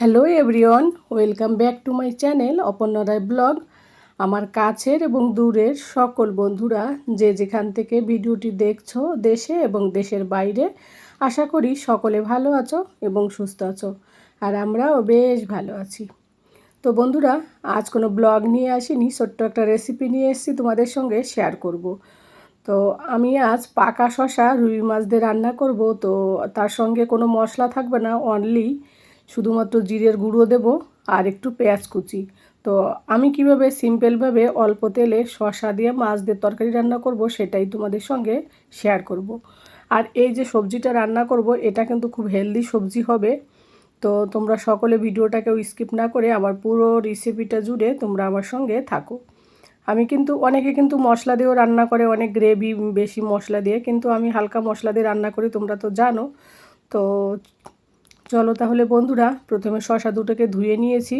Hello everyone welcome back to my channel Aparna Roy blog আমার কাছের এবং দূরের সকল বন্ধুরা যে যেখান থেকে ভিডিওটি দেখছ দেশে এবং দেশের বাইরে, আশা করি সকলে ভালো আছো এবং সুস্থ আছো, আর আমরাও বেশ ভালো আছি তো বন্ধুরা, আজ কোনো ব্লগ নিয়ে আসিনি, ছোট্ট একটা রেসিপি নিয়ে এসেছি তোমাদের সঙ্গে শেয়ার করব। তো আমি আজ পাকা শশা রুই মাছ দিয়ে রান্না করব, তো তার সঙ্গে কোনো মশলা থাকবে না অনলি শুধুমাত্র জিরের গুঁড়ো দেব আর একটু পেঁয়াজ কুচি। তো আমি কীভাবে সিম্পলভাবে অল্প তেলে শশা দিয়ে মাছ দিয়ে তরকারি রান্না করব সেটাই তোমাদের সঙ্গে শেয়ার করব। আর এই যে সবজিটা রান্না করব, এটা কিন্তু খুব হেলদি সবজি হবে। তো তোমরা সকলে ভিডিওটাকেও স্কিপ না করে আমার পুরো রেসিপিটা জুড়ে তোমরা আমার সঙ্গে থাকো। আমি কিন্তু, অনেকে কিন্তু মশলা দিয়েও রান্না করে, অনেক গ্রেভি বেশি মশলা দিয়ে, কিন্তু আমি হালকা মশলা দিয়ে রান্না করি, তোমরা তো জানো। তো চলো তাহলে বন্ধুরা, প্রথমে শশা দুটোকে ধুয়ে নিয়েছি।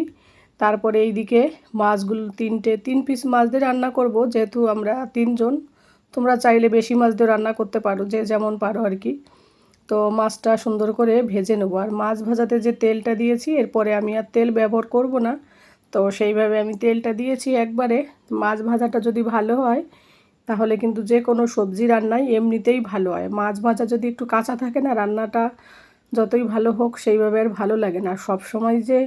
তারপরে এইদিকে মাছগুলো তিনটে, তিন পিস মাছ দিয়ে রান্না করব, যেহেতু আমরা তিনজন। তোমরা চাইলে বেশি মাছ দিয়ে রান্না করতে পারো, যে যেমন পারো আর কি। তো মাছটা সুন্দর করে ভেজে নেব। আর মাছ ভাজাতে যে তেলটা দিয়েছি, এরপরে আমি আর তেল ব্যবহার করব না। তো সেইভাবে আমি তেলটা দিয়েছি একবারে। মাছ ভাজাটা যদি ভালো হয়, তাহলে কিন্তু যে কোনো সবজি রান্নাই এমনিতেই ভালো হয়। মাছ ভাজা যদি একটু কাঁচা থাকে না, রান্নাটা যতই ভালো হোক সেইভাবে আর ভালো লাগে না। সব সময় যে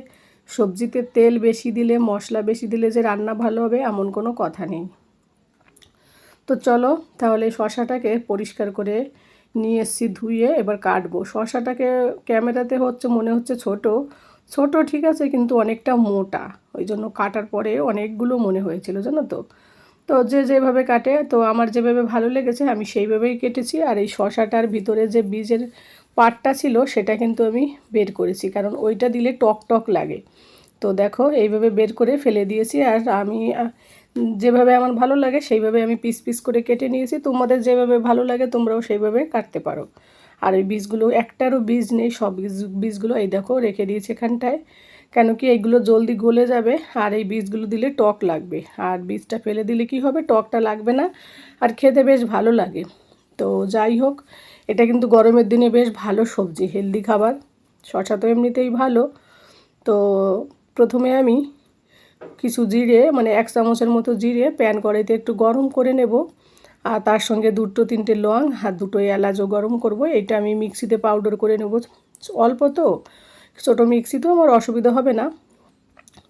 সবজিতে তেল বেশি দিলে, মশলা বেশি দিলে যে রান্না ভালো হবে, এমন কোনো কথা নেই। তো চলো, তাহলে শশাটাকে পরিষ্কার করে নিয়ে এসছি ধুয়ে এবার কাটবো। শশাটাকে ক্যামেরাতে হচ্ছে, মনে হচ্ছে ছোট। ছোট ঠিক আছে, কিন্তু অনেকটা মোটা। ওই জন্য কাটার পরে অনেকগুলো মনে হয়েছিল, জানো তো? তো যে যেভাবে কাটে, তো আমার যেভাবে ভালো লেগেছে, আমি সেইভাবেই কেটেছি। আর এই শশাটার ভিতরে যে বীজের পাটটা ছিল সেটা কিন্তু আমি বের করেছি, কারণ ওইটা দিলে টক টক লাগে। তো দেখো, এইভাবে বের করে ফেলে দিয়েছি আর আমি যেভাবে আমার ভালো লাগে সেইভাবে আমি পিস পিস করে কেটে নিয়েছি। তোমাদের যেভাবে ভালো লাগে তোমরাও সেইভাবে কাটতে পারো। আর এই বীজগুলো, একটারও বীজ নেই, সব বীজ, বীজগুলো এই দেখো রেখে দিয়েছি এখানটায়। কেন কি এইগুলো জলদি গলে যাবে আর এই বীজগুলো দিলে টক লাগবে। আর বীজটা ফেলে দিলে কি হবে? টকটা লাগবে না। আর খেতে বেশ ভালো লাগে। তো যাই হোক এটা কিন্তু গরমের দিনে বেশ ভালো সবজি হেলদি খাবার। শশা তো এমনিতেই ভালো। তো প্রথমে আমি কিছু জিরে মানে এক চামচের মতো জিরে প্যান কড়াইতে একটু গরম করে নেব। আর তার সঙ্গে দুটো, তিনটে লং আর দুটো এলাচও গরম করব। এটা আমি মিক্সিতে পাউডার করে নেব। অল্প তো, ছোটো মিক্সি তো আমার অসুবিধা হবে না।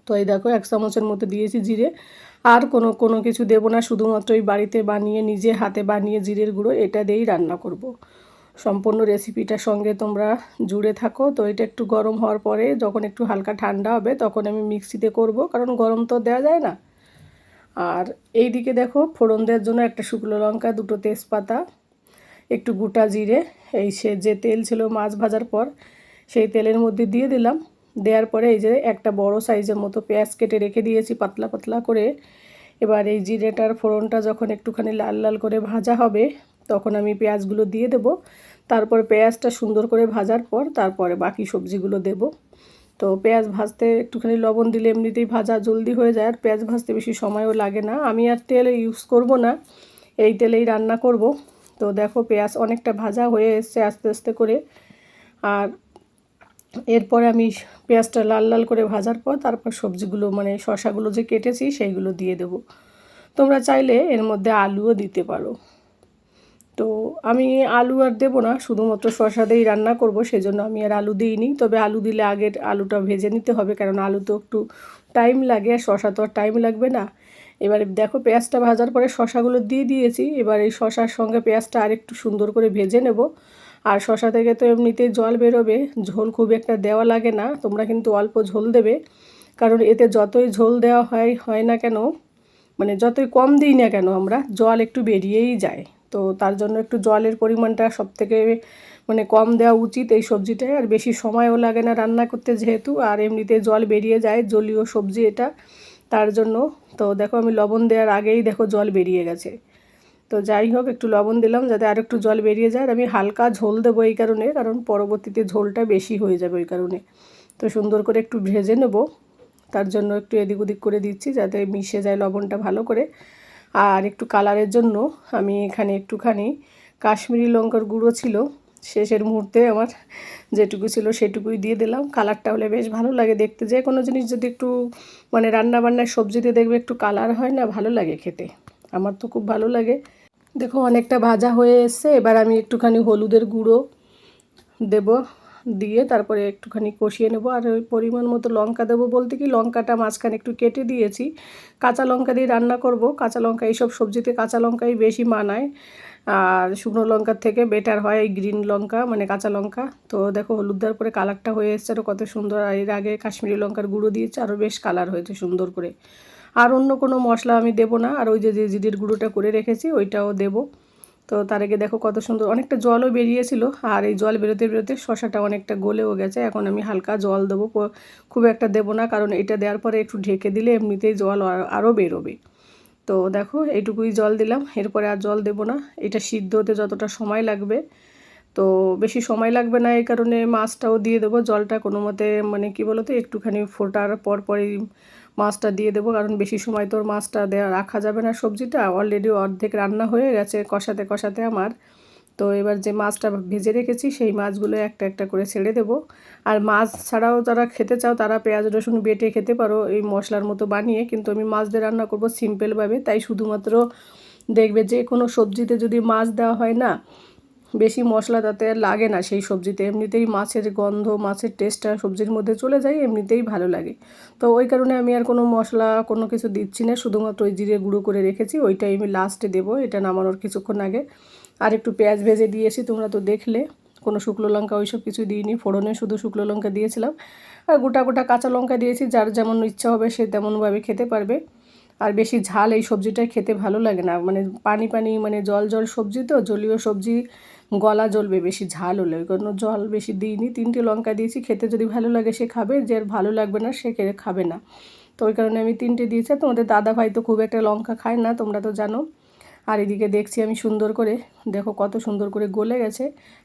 তো এই দেখো, এক চামচের মতো দিয়েছি জিরে। আর কোনো কোনো কিছু দেবো না, শুধুমাত্র ওই বাড়িতে বানিয়ে, নিজে হাতে বানিয়ে জিরের গুঁড়ো এটা দিয়েই রান্না করব। সম্পূর্ণ রেসিপিটার সঙ্গে তোমরা জুড়ে থাকো। তো এটা একটু গরম হওয়ার পরে যখন একটু হালকা ঠান্ডা হবে, তখন আমি মিক্সিতে করব, কারণ গরম তো দেওয়া যায় না। আর এই দিকে দেখো, ফোড়ন দেওয়ার জন্য একটা শুকনো লঙ্কা, দুটো তেজপাতা, একটু গোটা জিরে, এই সে যে তেল ছিল মাছ ভাজার পর, সেই তেলের মধ্যে দিয়ে দিলাম। দেওয়ার পরে এই যে একটা বড় সাইজের মতো পেঁয়াজ কেটে রেখে দিয়েছি, পাতলা পাতলা করে। এবার এই জিরেটার ফোড়নটা যখন একটুখানি লাল লাল করে ভাজা হবে তখন আমি পেঁয়াজগুলো দিয়ে দেব। তারপর পেঁয়াজটা সুন্দর করে ভাজার পর তারপরে বাকি সবজিগুলো দেব। তো পেঁয়াজ ভাজতে একটুখানি লবণ দিলে এমনিতেই ভাজা জলদি হয়ে যায়, আর পেঁয়াজ ভাজতে বেশি সময়ও লাগে না। আমি আর তেল ইউজ করব না, এই তেলেই রান্না করব। তো দেখো পেঁয়াজ অনেকটা ভাজা হয়ে এসছে আস্তে আস্তে করে। আর এরপরে আমি পেঁয়াজটা লাল লাল করে ভাজার পর তারপর সবজিগুলো মানে শশাগুলো যে কেটেছি সেইগুলো দিয়ে দেব। তোমরা চাইলে এর মধ্যে আলুও দিতে পারো। তো আমি আলু আর দেবো না, শুধুমাত্র শশা দিয়েই রান্না করব সেই জন্য আমি আর আলু দিইনি। তবে আলু দিলে আগের আলুটা ভেজে নিতে হবে, কারণ আলু তো একটু টাইম লাগে, আর শশা তো আর টাইম লাগবে না। এবারে দেখো পেঁয়াজটা ভাজার পরে শশাগুলো দিয়ে দিয়েছি, এবার এই শশার সঙ্গে পেঁয়াজটা আর একটু সুন্দর করে ভেজে নেব। আর শশা থেকে তো এমনিতেই জল বেরোবে, ঝোল খুব একটা দেওয়া লাগে না, তোমরা কিন্তু অল্প ঝোল দেবে, কারণ এতে যতই ঝোল দেওয়া হয় হয় না কেন মানে যতই কম দিই না কেন আমরা, জল একটু বেরিয়েই যায়। তো তার জন্য একটু জলের পরিমাণটা সব থেকে মানে কম দেওয়া উচিত এই সবজিটায় আর বেশি সময়ও লাগে না রান্না করতে যেহেতু, আর এমনিতে জল বেরিয়ে যায়, জলীয় সবজি এটা তার জন্য। তো দেখো আমি লবণ দেওয়ার আগেই দেখো জল বেরিয়ে গেছে। তো যাই হোক, একটু লবণ দিলাম যাতে আর একটু জল বেরিয়ে যায়। আর আমি হালকা ঝোল দেবো এই কারণে, কারণ পরবর্তীতে ঝোলটা বেশি হয়ে যাবে ওই কারণে। তো সুন্দর করে একটু ভেজে নেব। তার জন্য একটু এদিক ওদিক করে দিচ্ছি যাতে মিশে যায় লবণটা ভালো করে। আর একটু কালারের জন্য আমি এখানে একটুখানি কাশ্মীরি লঙ্কার গুঁড়ো ছিল। শেষের মুহূর্তে আমার যেটুকু ছিল সেটুকুই দিয়ে দিলাম। কালারটা হলে বেশ ভালো লাগে দেখতে। যে কোনো জিনিস যদি একটু মানে রান্না বান্নার সবজিতে দেখবে একটু কালার হয় না, ভালো লাগে খেতে। আমার তো খুব ভালো লাগে। দেখো অনেকটা ভাজা হয়ে এসছে। এবার আমি একটুখানি হলুদের গুঁড়ো দেব। দিয়ে তারপরে একটুখানি কষিয়ে নেব। আর ওই পরিমাণ মতো লঙ্কা দেবো বলতে কি, লঙ্কাটা মাঝখানে একটু কেটে দিয়েছি। কাঁচা লঙ্কা দিয়ে রান্না করব। কাঁচা লঙ্কা, এইসব সবজিতে কাঁচা লঙ্কাই বেশি মানায়। আর শুকনো লঙ্কার থেকে বেটার হয় এই গ্রিন লঙ্কা মানে কাঁচা লঙ্কা। তো দেখো হলুদ দেওয়ার পরে কালারটা হয়ে এসছে আরও কত সুন্দর। আর এর আগে কাশ্মীরি লঙ্কার গুঁড়ো দিয়েছে আরও বেশ কালার হয়েছে সুন্দর করে। আর অন্য কোনো মশলা আমি দেবো না। আর ওই যে জিরের গুঁড়োটা করে রেখেছি, ওইটাও দেবো। তো তার আগে দেখো কত সুন্দর, অনেকটা জলও বেরিয়েছিল আর এই জল বেরোতে বেরোতে শশাটা অনেকটা গলেও গেছে। এখন আমি হালকা জল দেবো খুব একটা দেবো না, কারণ এটা দেওয়ার পরে একটু ঢেকে দিলে এমনিতেই জল আরও বেরোবে। তো দেখো, এইটুকুই জল দিলাম, এরপরে আর জল দেবো না। এটা সিদ্ধ হতে যতটা সময় লাগবে তো বেশি সময় লাগবে না এই কারণে মাছটাও দিয়ে দেবো, জলটা কোনো মতে মানে কি বলতো, একটুখানি ফোটার পর পরই মাছটা দিয়ে দেবো, কারণ বেশি সময় তোর মাছটা দেওয়া রাখা যাবে না সবজিটা অলরেডি অর্ধেক রান্না হয়ে গেছে কষাতে কষাতে আমার। তো এবার যে মাছটা ভেজে রেখেছি সেই মাছগুলো একটা একটা করে ছেড়ে দেবো। আর মাছ ছাড়াও যারা খেতে চাও তারা পেঁয়াজ, রসুন বেটে খেতে পারো এই মশলার মতো বানিয়ে, কিন্তু আমি মাছ দিয়ে রান্না করব সিম্পলভাবে তাই শুধুমাত্র দেখবে যে কোনো সবজিতে যদি মাছ দেওয়া হয় না বেশি মশলা তাতে আর লাগে না সেই সবজিতে। এমনিতেই মাছের গন্ধ, মাছের টেস্টটা সবজির মধ্যে চলে যায়, এমনিতেই ভালো লাগে। তো ওই কারণে আমি আর কোনো মশলা, কোনো কিছু দিচ্ছি না, শুধুমাত্র ওই জিরে গুঁড়ো করে রেখেছি ওইটাই আমি লাস্টে দেবো, এটা নামানোর কিছুক্ষণ আগে। আর একটু পেঁয়াজ ভেজে দিয়েছি, তোমরা তো দেখলে, কোনো শুকনো লঙ্কা ওইসব কিছু দিইনি, ফোড়নে শুধু শুকনো লঙ্কা দিয়েছিলাম। আর গোটা গোটা কাঁচা লঙ্কা দিয়েছি, যার যেমন ইচ্ছা হবে সে তেমনভাবে খেতে পারবে। আর বেশি ঝাল এই সবজিটাই খেতে ভালো লাগে না মানে পানি পানি মানে জল জল সবজি তো, জলীয় সবজি গলা জ্বলবে বেশি, ঝাল হলে। ওই কারণে জল বেশি দিইনি। তিনটে লঙ্কা দিয়েছি, খেতে যদি ভালো লাগে সে খাবে, যে ভালো লাগবে না সে খাবে না। তো ওই কারণে আমি তিনটে দিয়েছি। তোমাদের দাদা ভাই তো খুব একটা লঙ্কা খায় না, তোমরা তো জানো। আর এদিকে দেখছি আমি সুন্দর করে, দেখো কত সুন্দর করে গলে গেছে।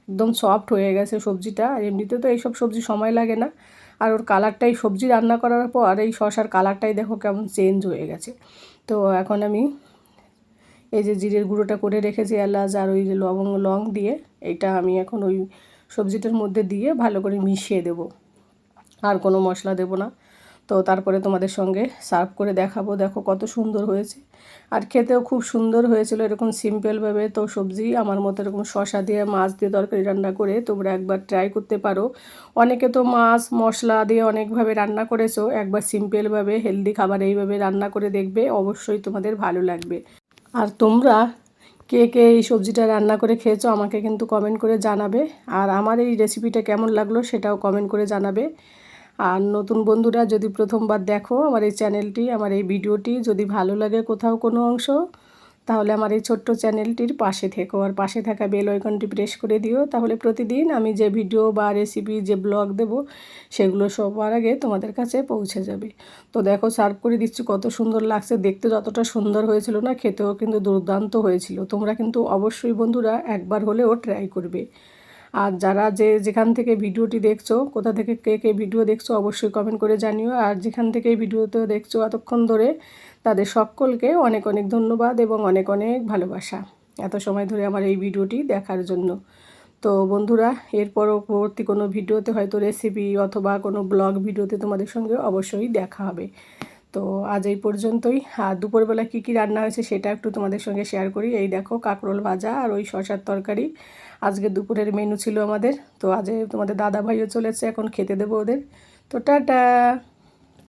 একদম সফট হয়ে গেছে সবজিটা। আর এমনিতে তো এইসব সবজি সময় লাগে না। আর ওর কালারটাই, সবজি রান্না করার পর এই শশার কালারটাই দেখো কেমন চেঞ্জ হয়ে গেছে। তো এখন আমি এই যে জিরের গুঁড়োটা করে রেখেছি, এলাচ আর ওই লবঙ্গ, লং দিয়ে, এইটা আমি এখন ওই সবজিটার মধ্যে দিয়ে ভালো করে মিশিয়ে দেব। আর কোনো মশলা দেব না। তো তারপরে তোমাদের সঙ্গে সার্ভ করে দেখাবো। দেখো কত সুন্দর হয়েছে। আর খেতেও খুব সুন্দর হয়েছিল এরকম সিম্পলভাবে। তো সবজি আমার মতো এরকম শশা দিয়ে, মাছ দিয়ে তরকারি রান্না করে তোমরা একবার ট্রাই করতে পারো। অনেকে তো মাছ, মশলা দিয়ে অনেকভাবে রান্না করেছ। একবার সিম্পলভাবে, হেলদি খাবার এইভাবে রান্না করে দেখবে। অবশ্যই তোমাদের ভালো লাগবে। আর তোমরা কে কে এই সবজিটা রান্না করে খেয়েছো আমাকে কিন্তু কমেন্ট করে জানাবে। আর আমার এই রেসিপিটা কেমন লাগল সেটাও কমেন্ট করে জানাবে। আর নতুন বন্ধুরা যদি প্রথমবার দেখো আমার এই চ্যানেলটি আমার এই ভিডিওটি যদি ভালো লাগে কোথাও কোনো অংশ তাহলে আমার এই ছোট্ট চ্যানেলটির পাশে থেকো আর পাশে থাকা বেল আইকনটি প্রেস করে দিও। তাহলে প্রতিদিন আমি যে ভিডিও বা রেসিপি যে ব্লগ দেব, সেগুলো সবার আগে তোমাদের কাছে পৌঁছে যাবে। তো দেখো সার্ভ করে দিচ্ছি, কত সুন্দর লাগছে। দেখতে যতটা সুন্দর হয়েছিল না, খেতেও কিন্তু দুর্দান্ত হয়েছিল। তোমরা কিন্তু অবশ্যই বন্ধুরা একবার হলেও ট্রাই করবে। আর যারা যে যেখান থেকে ভিডিওটি দেখছ, কোথা থেকে কে কে ভিডিও দেখছ, অবশ্যই কমেন্ট করে জানিও। আর যেখান থেকে ভিডিওতে দেখছ এতক্ষণ ধরে তাদের সকলকে অনেক অনেক ধন্যবাদ এবং অনেক অনেক ভালোবাসা। এত সময় ধরে আমার এই ভিডিওটি দেখার জন্য। তো বন্ধুরা, এর পরবর্তী কোনো ভিডিওতে হয়তো রেসিপি অথবা কোনো ব্লগ ভিডিওতে তোমাদের সঙ্গে অবশ্যই দেখা হবে। তো আজ এই পর্যন্তই। আর দুপুরবেলা কী কী রান্না হয়েছে সেটা একটু তোমাদের সঙ্গে শেয়ার করি। এই দেখো, কাঁকরোল ভাজা আর ওই শশার তরকারি। আজকে দুপুরের মেনু ছিল আমাদের। তো আজ তোমাদের দাদা ভাইও চলেছে, এখন খেতে দেবো ওদের। তো টাটা!